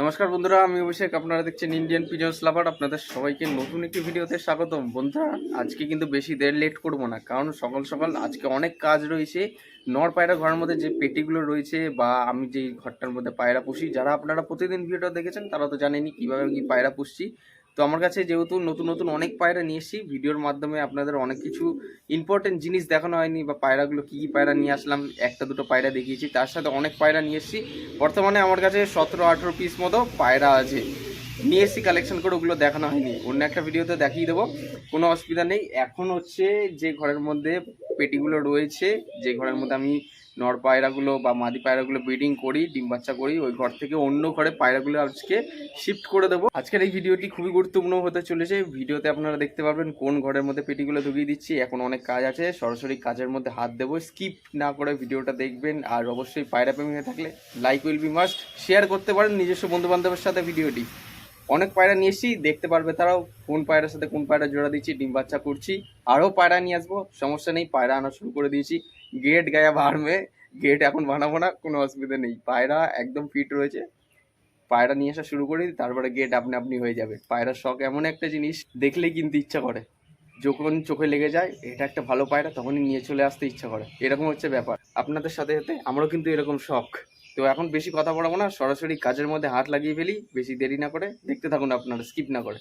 নমস্কার বন্ধুরা, আমি অভিষেক। আপনারা দেখছেন ইন্ডিয়ান পিজন্স লাভার আপনাদের সবাইকে নতুন একটি ভিডিওতে স্বাগতম। বন্ধুরা, আজকে কিন্তু বেশি দের লেট করব না, কারণ সকাল সকাল আজকে অনেক কাজ রয়েছে। নর পায়রা ঘরের মধ্যে যে পেটিগুলো রয়েছে বা আমি যে ঘরটার মধ্যে পায়রা পুষি, যারা আপনারা প্রতিদিন ভিডিওটা দেখেছেন, তারা তো জানেনি কীভাবে কি পায়রা পুষছি। তো আমার কাছে যেহেতু নতুন নতুন অনেক পায়রা নিয়ে এসেছি, ভিডিওর মাধ্যমে আপনাদের অনেক কিছু ইম্পর্টেন্ট জিনিস দেখানো হয়নি বা পায়রাগুলো কী কী পায়রা নিয়ে আসলাম, একটা দুটো পায়রা দেখিয়েছি, তার সাথে অনেক পায়রা নিয়ে এসেছি। বর্তমানে আমার কাছে সতেরো আঠেরো পিস মতো পায়রা আছে। নিয়ে এসেছি কালেকশন করে, ওগুলো দেখানো হয়নি। অন্য একটা ভিডিওতে দেখিয়ে দেবো, কোনো অসুবিধা নেই। এখন হচ্ছে যে ঘরের মধ্যে পেটিগুলো রয়েছে, যে ঘরের মধ্যে আমি নর পায়রাগুলো বা মাদি পায়রাগুলো ব্রিডিং করি, ডিম বাচ্চা করি, ওই ঘর থেকে অন্য ঘরে পায়রাগুলো আজকে শিফট করে দেবো। আজকের এই ভিডিওটি খুবই গুরুত্বপূর্ণ হতে চলেছে। ভিডিওতে আপনারা দেখতে পারবেন কোন ঘরের মধ্যে পেটিগুলো ঢুকিয়ে দিচ্ছি। এখন অনেক কাজ আছে, সরাসরি কাজের মধ্যে হাত দেবো। স্কিপ না করে ভিডিওটা দেখবেন, আর অবশ্যই পায়রা প্রেমী হয়ে থাকলে like will be must. Share করতে পারেন নিজস্ব বন্ধু বান্ধবের সাথে ভিডিওটি। অনেক পায়রা নিয়ে এসেছি, দেখতে পারবে তারাও কোন পায়রার সাথে কোন পায়রা জোড়া দিচ্ছি, ডিম বাচ্চা করছি। আরও পায়রা নিয়ে আসব, সমস্যা নেই, পায়রা আনা শুরু করে দিয়েছি। গেট গায়া বাড়বে গেট এখন বানাবো না, কোনো অসুবিধা নেই। পায়রা একদম ফিট রয়েছে। পায়রা নিয়ে আসা শুরু করি তারপরে গেট আপনি আপনি হয়ে যাবে। পায়রার শখ এমন একটা জিনিস, দেখলেই কিনতে ইচ্ছা করে। যখন চোখে লেগে যায়, এটা একটা ভালো পায়রা, তখনই নিয়ে চলে আসতে ইচ্ছা করে। এরকম হচ্ছে ব্যাপার। আপনাদের সাথে সাথে আমারও কিন্তু এরকম শখ। তো এখন বেশি কথা বলব না, সরাসরি কাজের মধ্যে হাত লাগিয়ে ফেলি, বেশি দেরি না করে। দেখতে থাকুন আপনারা স্কিপ না করে।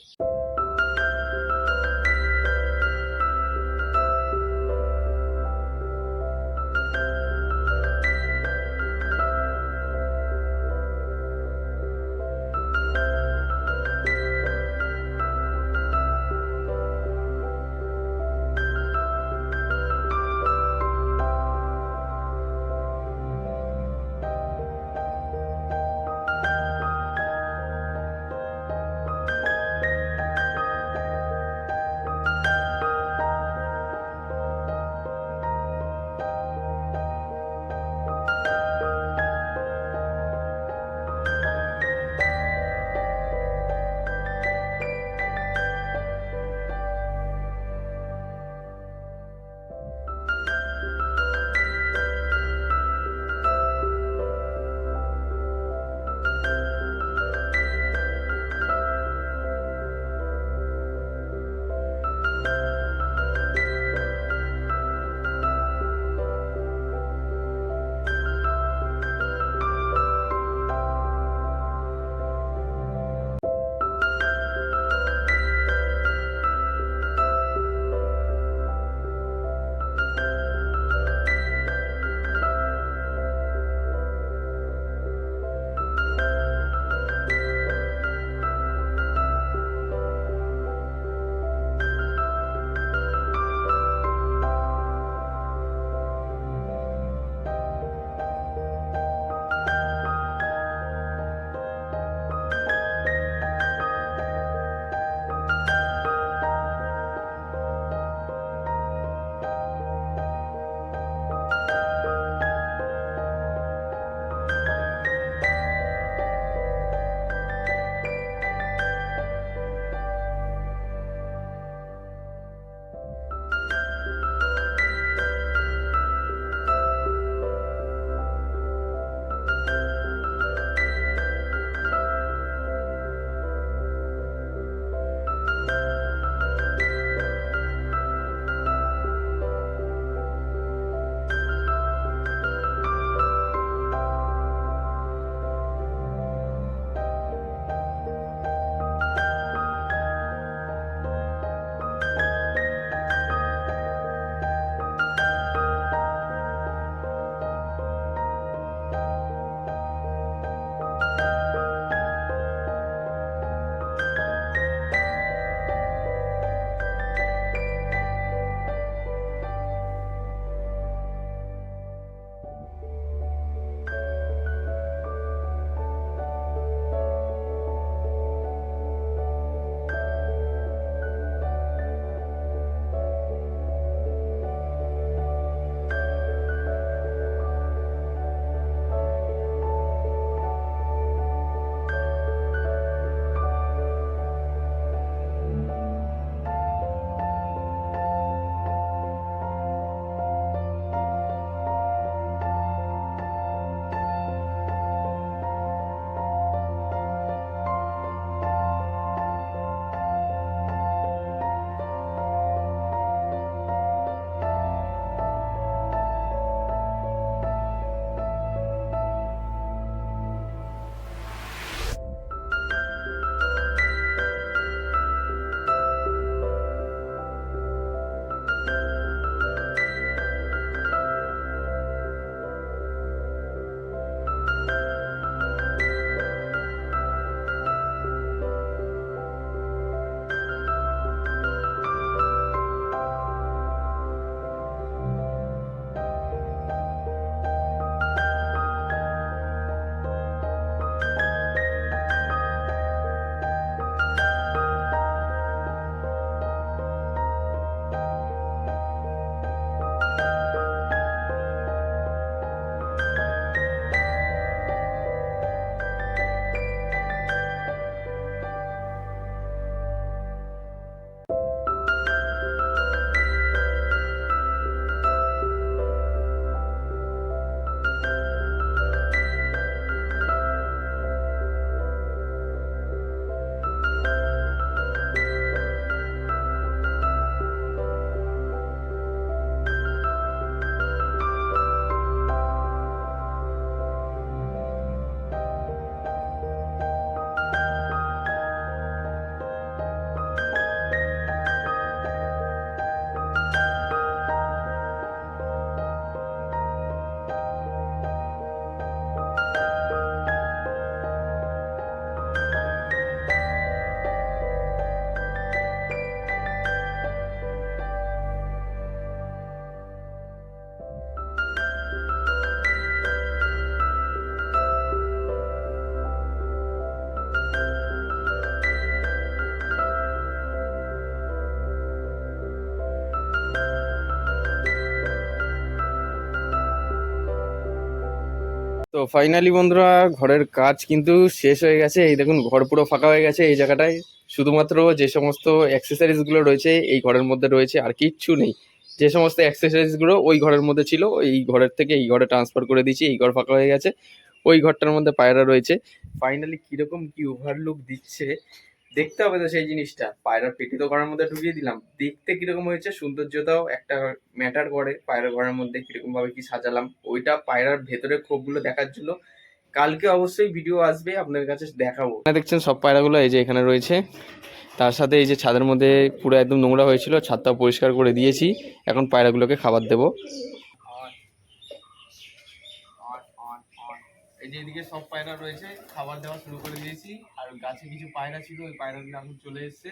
তো ফাইনালি বন্ধুরা ঘরের কাজ কিন্তু শেষ হয়ে গেছে। এই দেখুন, ঘর পুরো ফাঁকা হয়ে গেছে এই জায়গাটায়। শুধুমাত্র যে সমস্ত অ্যাক্সেসারিজগুলো রয়েছে, এই ঘরের মধ্যে রয়েছে আর কিচ্ছু নেই। যে সমস্ত অ্যাক্সেসারিজগুলো ওই ঘরের মধ্যে ছিল এই ঘরের থেকে এই ঘরে ট্রান্সফার করে দিয়েছি, এই ঘর ফাঁকা হয়ে গেছে। ওই ঘরটার মধ্যে পায়রা রয়েছে। ফাইনালি কীরকম কী ওভারলুক দিচ্ছে দেখতে হবে তো সেই জিনিসটা। পায়রার পেটি তো ঘরের মধ্যে ঢুকিয়ে দিলাম। দেখতে কীরকম হয়েছে, সৌন্দর্যতাও একটা ম্যাটার করে পায়রা ঘরের মধ্যে কীরকম ভাবে কি সাজালাম। ওইটা পায়রার ভেতরে খোপগুলো দেখার জন্য কালকে অবশ্যই ভিডিও আসবে আপনার কাছে দেখাবো। দেখছেন সব পায়রাগুলো এই যে এখানে রয়েছে। তার সাথে এই যে ছাদের মধ্যে পুরো একদম নোংরা হয়েছিল, ছাদটা পরিষ্কার করে দিয়েছি। এখন পায়রাগুলোকে খাবার দেবো। এই যে এদিকে সব পায়রা রয়েছে, খাবার দেওয়া শুরু করে দিয়েছি। আর গাছে কিছু পায়রা ছিল, ওই পায়রাগুলো এখন চলে এসছে।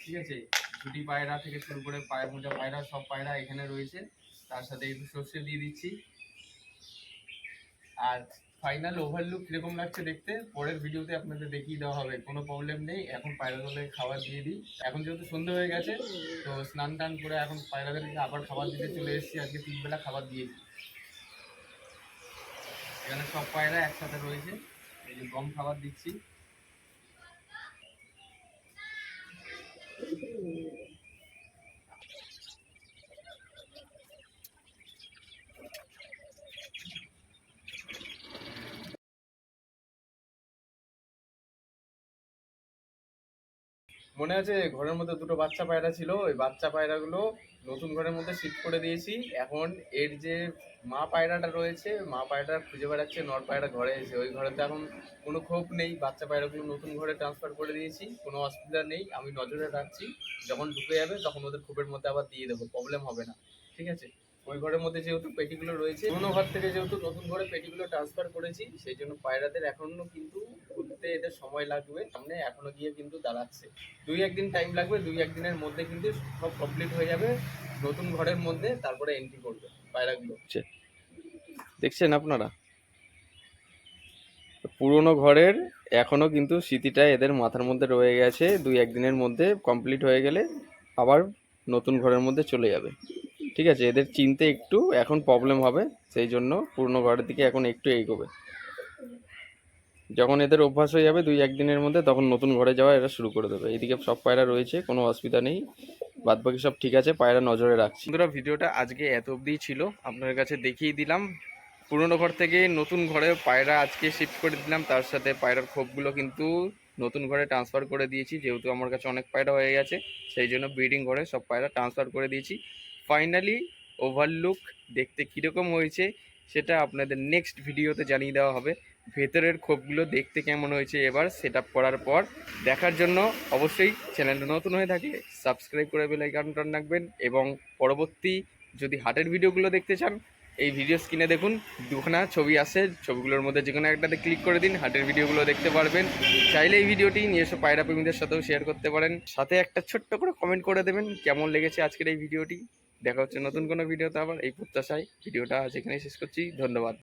ঠিক আছে? ছুটি পায়রা থেকে শুরু করে পায়রা মোটা পায়রা, সব পায়রা এখানে রয়েছে। তার সাথে একটু সর্ষে দিয়ে দিচ্ছি। আর ফাইনাল ওভারলুক কীরকম লাগছে দেখতে, পরের ভিডিওতে আপনাদের দেখিয়ে দেওয়া হবে। কোনো প্রবলেম নেই, এখন পায়রাগুলোকে খাবার দিয়ে দিই। এখন যেহেতু সন্ধে হয়ে গেছে, তো স্নান টান করে এখন পায়রাদেরকে আবার খাবার দিতে চলে এসেছি। আজকে তিন বেলা খাবার দিয়েছি এখানে সব পায়রা একসাথে রয়েছে। এই যে গম খাবার দিচ্ছি। মনে আছে? ঘরের মধ্যে দুটো বাচ্চা পায়রা ছিল। ওই বাচ্চা পায়রাগুলো নতুন ঘরের মধ্যে শিফট করে দিয়েছি। এখন এর যে মা পায়রাটা রয়েছে, মা পায়রাটা খুঁজে বেড়াচ্ছে, নর পায়রা ঘরে এসে। ওই ঘরে তো এখন কোনো ক্ষোভ নেই। বাচ্চা পায়রাগুলো নতুন ঘরে ট্রান্সফার করে দিয়েছি। কোনো অসুবিধা নেই। আমি নজরে রাখছি। যখন ঢুকে যাবে, তখন ওদের খোপের মধ্যে আবার দিয়ে দেবো। প্রবলেম হবে না। ঠিক আছে? ওই ঘরের মধ্যে যেহেতু পেটিগুলো রয়েছে, পুরোনো ঘর থেকে যেহেতু নতুন ঘরে পেটিগুলো ট্রান্সফার করেছি, সেই জন্য পায়রাদের এখনও কিন্তু খুলতে এদের সময় লাগবে। সামনে এখনও গিয়ে কিন্তু দাঁড়াচ্ছে। দুই একদিন টাইম লাগবে, দুই একদিনের মধ্যে কিন্তু সব কমপ্লিট হয়ে যাবে। নতুন ঘরের মধ্যে তারপরে এন্ট্রি করবে পায়রাগুলো। দেখছেন আপনারা? পুরনো ঘরের এখনও কিন্তু স্মৃতিটা এদের মাথার মধ্যে রয়ে গেছে। দুই একদিনের মধ্যে কমপ্লিট হয়ে গেলে আবার নতুন ঘরের মধ্যে চলে যাবে। ঠিক আছে, এদের চিনতে একটু এখন প্রবলেম হবে, সেই জন্য পুরনো ঘরের দিকে এখন একটু এগোবে। যখন এদের অভ্যাস হয়ে যাবে দুই একদিনের মধ্যে, তখন নতুন ঘরে যাওয়া এরা শুরু করে দেবে। এদিকে সব পায়রা রয়েছে, কোনো অসুবিধা নেই। বাদ বাকি সব ঠিক আছে, পায়রা নজরে রাখছি। বন্ধুরা, ভিডিওটা আজকে এত অবধি ছিল। আপনার কাছে দেখিয়ে দিলাম। পুরনো ঘর থেকে নতুন ঘরে পায়রা আজকে শিফট করে দিলাম। তার সাথে পায়রার খোপগুলো কিন্তু নতুন ঘরে ট্রান্সফার করে দিয়েছি। যেহেতু আমার কাছে অনেক পায়রা হয়ে গেছে, সেই জন্য ব্রিডিং ঘরে সব পায়রা ট্রান্সফার করে দিয়েছি। ফাইনালি ওভারলুক দেখতে কীরকম হয়েছে সেটা আপনাদের নেক্সট ভিডিওতে জানিয়ে দেওয়া হবে। ভেতরের খোপগুলো দেখতে কেমন হয়েছে এবার সেট করার পর দেখার জন্য অবশ্যই চ্যানেলটা নতুন হয়ে থাকে সাবস্ক্রাইব করে বেল আইকনটা রাখবেন এবং পরবর্তী যদি হাটের ভিডিওগুলো দেখতে চান, এই ভিডিও স্ক্রিনে দেখুন, দুখানা ছবি আসে ছবিগুলোর মধ্যে যে কোনো একটাতে ক্লিক করে দিন হাটের ভিডিওগুলো দেখতে পারবেন। চাইলে এই ভিডিওটি নিজস্ব পায়রা প্রেমীদের সাথেও শেয়ার করতে পারেন। সাথে একটা ছোট্ট করে কমেন্ট করে দেবেন, কেমন লেগেছে আজকের এই ভিডিওটি দেখা হচ্ছে নতুন কোনো ভিডিওতে আবার। এই প্রত্যাশায় ভিডিওটা আজ এখানেই শেষ করছি। ধন্যবাদ।